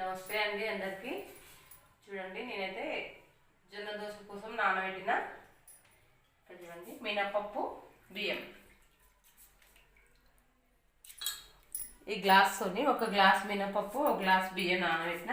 నమస్తే అండి అందరికీ. చూడండి నేనైతే జొన్న దోశ కోసం నానబెట్టిన ఇక్కడ చూడండి మినపప్పు బియ్యం. ఈ గ్లాస్తోని ఒక గ్లాస్ మినపప్పు ఒక గ్లాస్ బియ్యం నానబెట్టిన.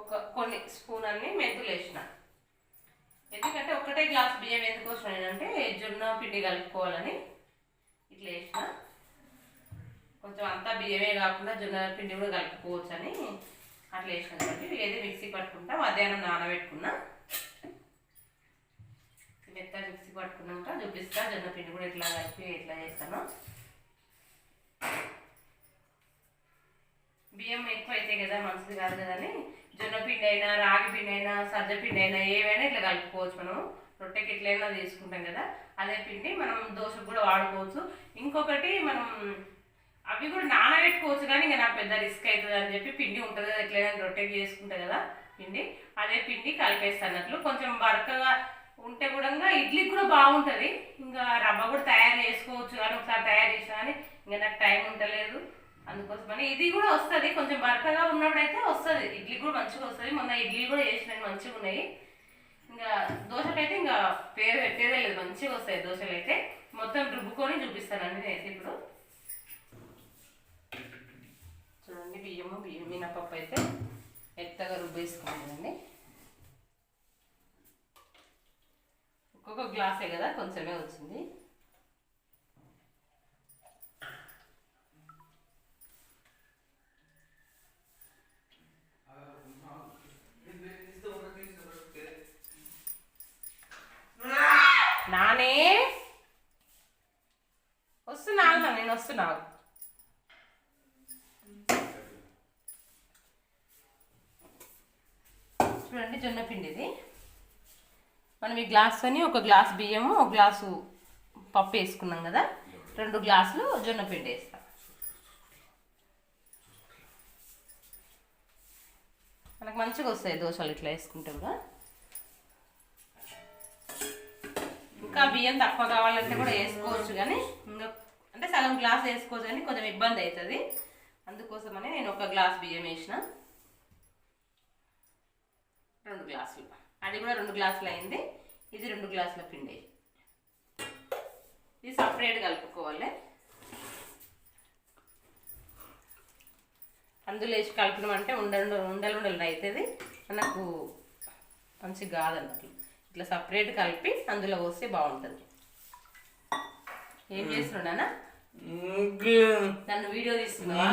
ఒక కొన్ని స్పూన్ అన్ని మెంతులు వేసిన. ఎందుకంటే ఒకటే గ్లాస్ బియ్యం ఎందుకోసం ఏంటంటే జొన్న పిండి కలుపుకోవాలని ఇట్లా వేసిన. కొంచెం అంతా బియ్యమే కాకుండా జొన్న పిండి కూడా కలుపుకోవచ్చు అని అట్లా వేసిన కాబట్టి ఏదో మిక్సీ పట్టుకుంటా మధ్యాహ్నం నానబెట్టుకున్నా. మెత్త మిక్సీ పట్టుకున్నాక చూపిస్తా జొన్న పిండి కూడా ఎట్లా కలిపి ఎట్లా చేస్తాను. బియ్యం ఎక్కువ అయితే కదా మంచిది కాదు కదా అని. జొన్న పిండి అయినా రాగి పిండి అయినా సజ్జ పిండి అయినా ఏవైనా ఇట్లా కలుపుకోవచ్చు మనం. రొట్టెకి ఎట్లయినా తీసుకుంటాం కదా అదే పిండి మనం దోశకు కూడా వాడుకోవచ్చు. ఇంకొకటి మనం అవి కూడా నానబెట్టుకోవచ్చు కానీ ఇంకా నాకు పెద్ద రిస్క్ అవుతుంది అని చెప్పి పిండి ఉంటుంది కదా ఎట్లయినా రొట్టెకి చేసుకుంటా కదా పిండి. అదే పిండి కలిపేస్తానట్లు కొంచెం బరకగా ఉంటే కూడా ఇడ్లీ కూడా బాగుంటుంది. ఇంకా రవ్వ కూడా తయారు చేసుకోవచ్చు కానీ ఒకసారి తయారు చేసినా కానీ ఇంకా నాకు టైం ఉండలేదు. అందుకోసమని ఇది కూడా వస్తుంది. కొంచెం బరకగా ఉన్నప్పుడైతే వస్తుంది. ఇడ్లీ కూడా మంచిగా వస్తుంది. మొన్న ఇడ్లీ కూడా చేసినవి మంచిగా ఉన్నాయి. ఇంకా దోశకైతే ఇంకా పేరు పెట్టేదే లేదు. మంచిగా వస్తాయి దోశలు అయితే. మొత్తం రుబ్బుకొని చూపిస్తానండి అయితే ఇప్పుడు చూడండి బియ్యము బియ్యం మినపప్పు అయితే మెత్తగా రుబ్బేసుకుంటుందండి ఒక్కొక్క గ్లాసే కదా కొంచెమే వచ్చింది. నానే వస్తున్నా నేను వస్తున్నాను చూడండి జొన్న పిండి ఇది. మనం ఈ గ్లాస్తోని ఒక గ్లాస్ బియ్యము ఒక గ్లాసు పప్పు వేసుకున్నాం కదా. రెండు గ్లాసులు జొన్న పిండి వేస్తాం. మనకు మంచిగా వస్తాయి దోశలు ఇట్లా వేసుకుంటే కూడా. ఇంకా బియ్యం తక్కువ కావాలంటే కూడా వేసుకోవచ్చు కానీ ఇంకా అంటే సగం గ్లాస్ వేసుకోవచ్చు కానీ కొంచెం ఇబ్బంది అవుతుంది. అందుకోసమని నేను ఒక గ్లాస్ బియ్యం వేసిన. రెండు గ్లాసులు. అది కూడా రెండు గ్లాసులు అయింది. ఇది రెండు గ్లాసుల పిండి. ఇది సపరేట్ కలుపుకోవాలి. అందులో వేసి కలిపినాం అంటే ఉండలు ఉండలు ఉండలు అవుతుంది. మనకు మంచి కాదన్నట్లు ఇట్లా సపరేట్ కలిపి అందులో పోస్తే బాగుంటుంది. ఏం చేస్తున్నానా నన్ను? వీడియో తీస్తున్నావా?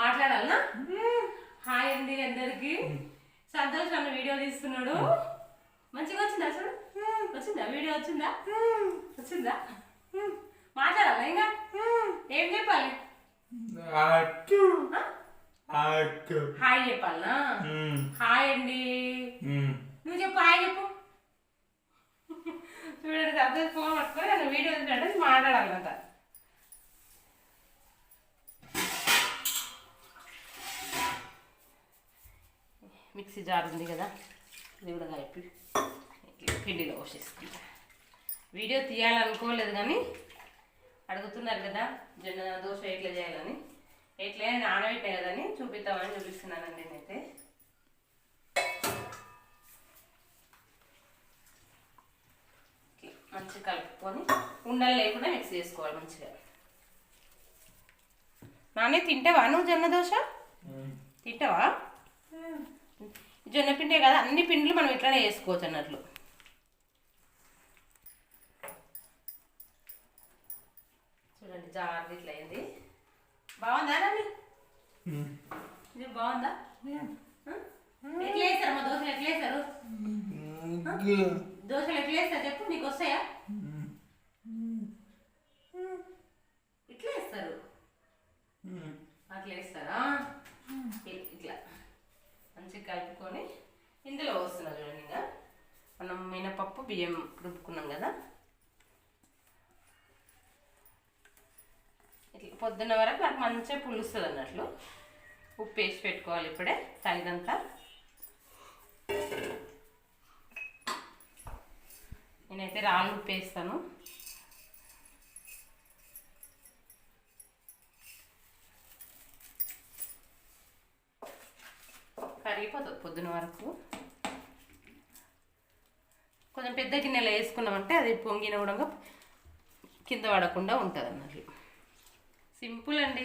మాట్లాడాలనా? హాయ్ అండి అందరికి. సంతోష్ నన్ను వీడియో తీస్తున్నాడు. మంచిగా వచ్చిందా చూడు? వచ్చిందా? వీడియో వచ్చిందా? వచ్చిందా? మాట్లాడాలా ఇంకా? ఏం చెప్పాలి? హాయ్ చెప్పాలనా? హాయ్ అండి. నువ్వు చెప్పు హాయ్ చెప్పు. చూడండి సంతోష్ ఫోన్ పట్టుకొని నన్ను వీడియో తీసినట్టు మాట్లాడాలంట మిక్సీ జార్ ఉంది కదా ఇది కూడా కలిపి ఇట్లా పిండిలో పోసేసుకుంటా. వీడియో తీయాలనుకోలేదు కానీ అడుగుతున్నారు కదా జొన్న దోశ ఎట్లా చేయాలని. ఎట్లా నానబెట్టాయి కదని చూపిద్దామని చూపిస్తున్నానండి నేనైతే. మంచిగా కలుపుకొని ఉండలు లేకుండా మిక్స్ చేసుకోవాలి మంచిగా. నానే తింటావా నువ్వు జొన్న దోశ? తింటావా? జొన్న పిండే కదా అన్ని పిండిలు మనం ఇట్లానే వేసుకోవచ్చు అన్నట్లు. చూడండి జాగ్రత్త ఇట్లా అయింది. బాగుందా నాని ఇది బాగుందా? ఎట్లా వేస్తారు మా దోశలు ఎట్లా వేస్తారు దోశలు ఎట్లా వేస్తారు చెప్పు నీకు వస్తాయా ఇట్లా వేస్తారు అట్లా వేస్తారా ఇ- ఇట్లా మంచిగా కలుపుకొని ఇందులో వస్తున్నా చూడండి ఇంకా. మనం మినపప్పు బియ్యం రుబ్బుకున్నాం కదా. ఇట్లా పొద్దున్న వరకు మనకు మంచిగా పులుస్తుంది అన్నట్లు. ఉప్పు వేసి పెట్టుకోవాలి ఇప్పుడే తగినంత. నేనైతే రాళ్ళు ఉప్పు వేస్తాను. కరిగిపోతుంది పొద్దున వరకు. కొంచెం పెద్ద గిన్నెలో వేసుకున్నామంటే అది పొంగిన కూడా కింద పడకుండా ఉంటుంది అన్నట్లు సింపుల్ అండి.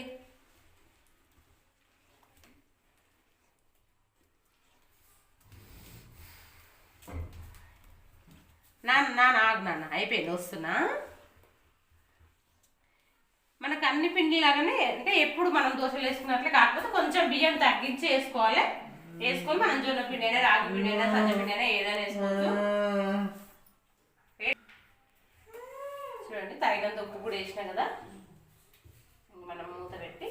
నాన్న నాన్న ఆగు నాన్న. అయిపోయింది వస్తున్నా. మనకు అన్ని పిండి లాగానే అంటే ఎప్పుడు మనం దోశలు వేసుకున్నట్లే కాకపోతే కొంచెం బియ్యం తగ్గించి వేసుకోవాలి. వేసుకొని మనం జొన్న పిండి అయినా రాగి పిండి అయినా సజ్జ పిండి అయినా ఏదైనా వేసుకోవచ్చు. చూడండి తగినంత ఉప్పు కూడా వేసినాం కదా. మనం మూత పెట్టి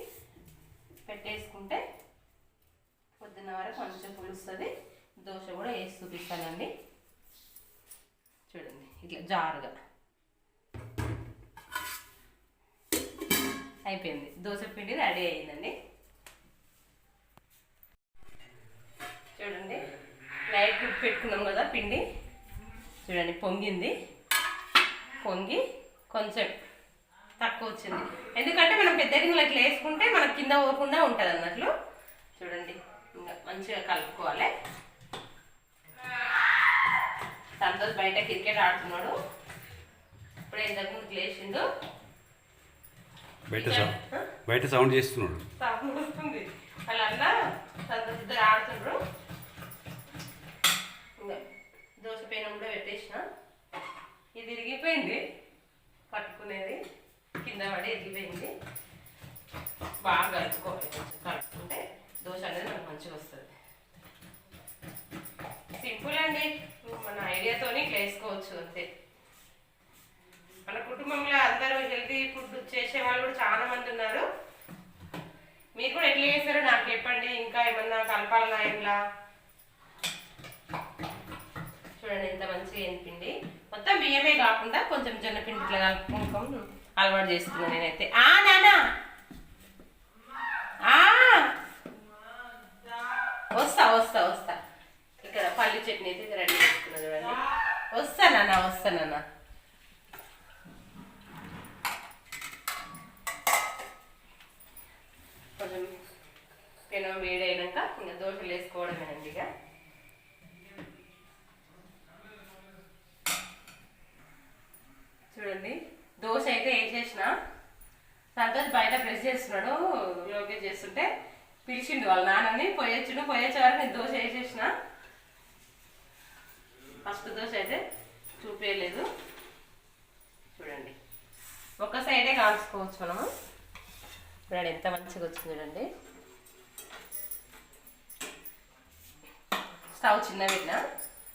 పెట్టేసుకుంటే పొద్దున్న వరకు కొంచెం పులుస్తుంది. దోశ కూడా వేసి చూపిస్తానండి. చూడండి ఇట్లా జారుగా. అయిపోయింది. దోశ పిండి రెడీ అయిందండి. చూడండి. లైట్ ఉప్పు పెట్టుకున్నాం కదా పిండి. చూడండి పొంగింది. పొంగి కొంచెం తక్కువ వచ్చింది. ఎందుకంటే మనం పెద్ద గిన్నెలు ఇట్లా వేసుకుంటే మనకు కింద పోకుండా ఉంటుంది అన్నట్లు. చూడండి ఇంకా మంచిగా కలుపుకోవాలి. సంతోష్ బయట క్రికెట్ ఆడుతున్నాడు. ఇప్పుడు ఇంతకుముందు లేచిండు. బయట బయట సౌండ్ చేస్తున్నాడు. సౌండ్ వస్తుంది. వాళ్ళ అన్న సంతోష్ ఇద్దరు ఆడుతుండ్రు ఇంకా దోశ పైన కూడా పెట్టేసిన. ఇది ఇరిగిపోయింది పట్టుకునేది. కింద పడి ఇరిగిపోయింది బాగా కలుపుకోవాలి కొంచెం కలుపుకుంటే దోశ అనేది మనకు మంచిగా వస్తుంది. సింపుల్ అండి. మన ఐడియాతోని ఇట్లా వేసుకోవచ్చు అంతే. మన కుటుంబంలో అందరూ హెల్తీ ఫుడ్ చేసే వాళ్ళు కూడా చాలా మంది ఉన్నారు. మీరు కూడా ఎట్లా చేస్తారో నాకు చెప్పండి. ఇంకా ఏమన్నా కలపాలన్నా ఇంట్లో చూడండి ఎంత మంచిగా ఎండిపిండి మొత్తం బియ్యమే కాకుండా కొంచెం జొన్నపిండి ఇట్లా కలుపుకుంటాం అలవాటు చేసుకున్నాను నేనైతే. ఆ నానా! వస్తా వస్తా వస్తా. ఇక్కడ పల్లి చట్నీ అయితే రెడీ చేసుకున్నా చూడండి. వస్తానన్నా వస్తానన్నా కొంచెం పెనం వేడైనాక ఇంకా దోశలు వేసుకోవడమేనండి ఇక. చూడండి. దోశ అయితే వేసేసిన సంతోష్ బయట ప్రెస్ చేస్తున్నాడు లోకేష్ చేస్తుంటే పిలిచిండు వాళ్ళ నాన్నని పోయొచ్చుడు పోయొచ్చే వరకు నేను దోశ వేసేసిన ఫస్ట్ దోశ అయితే చూపించలేదు చూడండి. ఒక సైడే కాల్చుకోవచ్చు మనము. చూడండి ఎంత మంచిగా వచ్చింది చూడండి. స్టవ్ చిన్న పెట్టినా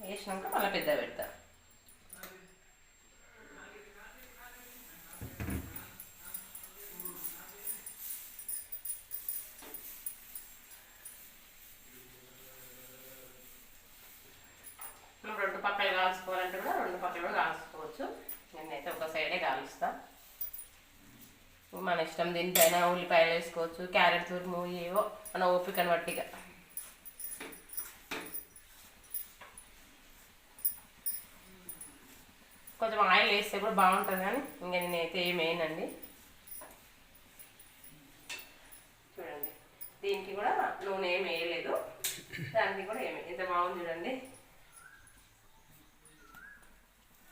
వేసినాక మళ్ళీ పెద్ద పెడతా మనం రెండు పక్కలు కాల్చుకోవాలంటే కూడా రెండు పక్కలు కూడా కాల్చుకోవచ్చు నేనైతే ఒక సైడే కాలుస్తా మన ఇష్టం దీనిపైన ఉల్లిపాయలు వేసుకోవచ్చు క్యారెట్ తురుము ఏవో మన ఓపికను బట్టిగా కొంచెం ఆయిల్ వేస్తే కూడా బాగుంటుంది కానీ ఇంకా నేనైతే ఏం వేయనండి. చూడండి దీనికి కూడా నూనె ఏం వేయలేదు. దానికి కూడా ఏమి ఎంత బాగుంది చూడండి.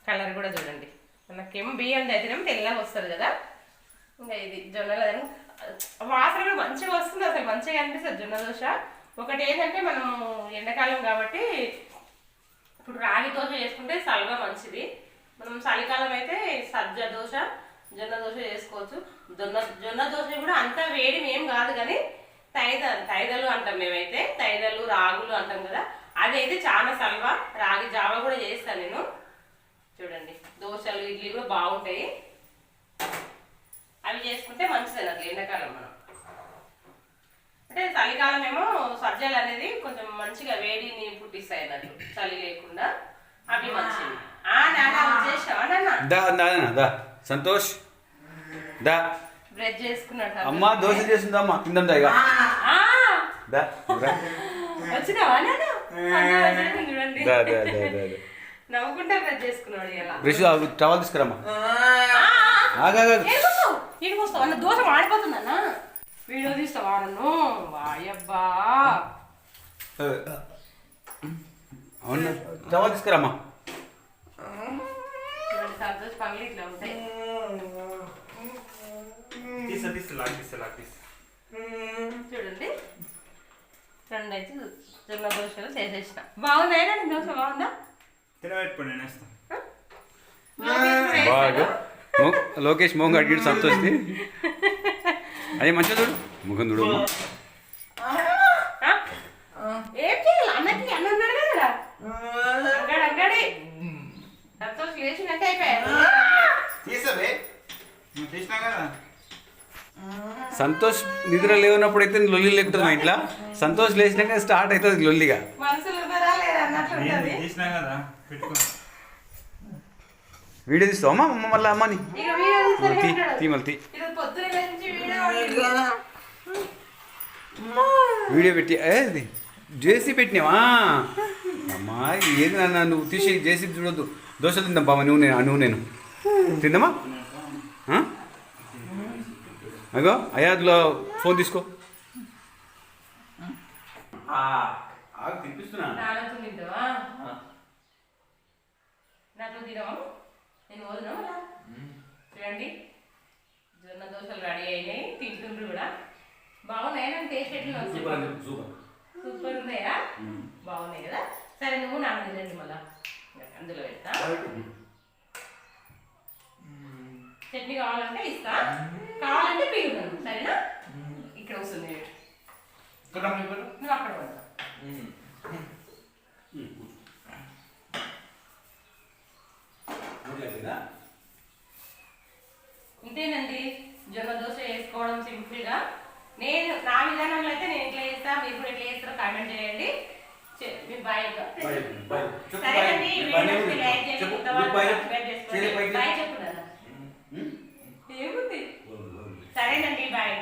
కలర్ కూడా చూడండి. మనకేమో బియ్యం అయితేనేమో తెల్లగా వస్తుంది కదా. ఇంకా ఇది జొన్నల వాసన కూడా మంచిగా వస్తుంది అసలు మంచిగా అనిపిస్తుంది జొన్న దోశ. ఒకటి ఏంటంటే మనం ఎండాకాలం కాబట్టి ఇప్పుడు రాగి దోశ చేసుకుంటే చల్లగా మంచిది. మనం చలికాలం అయితే సజ్జ దోశ జొన్న దోశ చేసుకోవచ్చు. జొన్న జొన్న దోశ కూడా అంత వేడి ఏం కాదు కానీ తైద తైదలు అంటాం మేమైతే. తైదలు రాగులు అంటాం కదా. అదైతే చాలా సల్వా. రాగి జావ కూడా చేస్తాను నేను. చూడండి దోశలు ఇడ్లీ కూడా బాగుంటాయి. అవి చేసుకుంటే మంచిది అన్నట్లు ఎండాకాలం మనం. అంటే చలికాలం ఏమో సజ్జలు అనేది కొంచెం మంచిగా వేడిని పుట్టిస్తాయి అన్నట్లు చలి లేకుండా. అవి మంచివి. ఆ నాన్న దా సంతోష్. దా. బ్రెడ్ చేసుకున్నాడు. అమ్మా దోశ చేసిందమ్మా. తిందాం దా ఇక. ఆ, దా రా. వచ్చినావా నాన్న? చూడండి దా దా దా దా దా. నవ్వుకుంటా బ్రెడ్ చేసుకున్నాడు ఇలా. రిషు ఆ టవల్ తీసుకురామ్మా. ఆగా ఇడికొస్తావు అన్న దోశ మాడిపోతుందన్న వీడియో తీస్తావా నన్ను వాయబ్బా అవునా. చూడండి సంతోష్ పనులు ఇట్లా ఉంటాయి. తీసా తీసా లాగ్ తీసా లాగ్ తీసా. చూడండి. రెండు అయితే జొన్న దోశలు చేసేసిన. బాగుందా దోశ బాగుందా? తినబెట్టుకోండి నేను వేస్తాను లోకేష్ కూడా బాగా లోకేష్ మోహన్ అడిగాడు సంతోష్ది అదే మంచిగా చూడు ముఖం చూడు సంతోష్ నిద్ర లేనప్పుడు అయితే లొల్లి లేకుంటుంది మా ఇంట్లో సంతోష్ లేచినాక స్టార్ట్ అవుతుంది లొల్లిగా వీడియో తీస్తావా అమ్మా? అమ్మ మళ్ళీ అమ్మని. ఇక వీడియో తీస్తానే తీ మళ్ళీ వీడియో పెట్టి ఏది జేసీ పెట్టినావా? అమ్మా ఏది నాన్న నువ్వు తీసి జేసీ చూడొద్దు. దోశ తిందాం బావ నువ్వు నేను నువ్వు నేను. తిందామా? అగో అయాద్లో ఫోన్ తీసుకో. తినిపిస్తున్నా నాన్నతో తింటావా? నాతో తినవా? నేను వదినా చూడండి జొన్న దోశలు రెడీ అయినాయి తింటుండ్రు కూడా. బాగున్నాయి? నాకు టేస్ట్ ఎట్లా సూపర్ సూపర్. సూపర్ ఉన్నాయా? బాగున్నాయి కదా? సరే నువ్వు నాన్న తినండి మళ్ళా. అందులో పెడతా. చట్నీ కావాలంటే ఇస్తా. కావాలంటే పీలుతాను సరేనా? ఇక్కడ వస్తుంది. నువ్వు అక్కడ పడతా. ఇంతేనండి. జొన్న దోశ వేసుకోవడం సింపుల్గా నేను నా విధానంలో అయితే నేను ఎట్లా చేస్తా మీరు కూడా ఎట్లా చేస్తారో కామెంట్ చేయండి. బాయ్ సరేనండి లైక్ చేయండి బాయ్ చెప్పు. నాన్న. ఏముంది? సరేనండి బాయ్.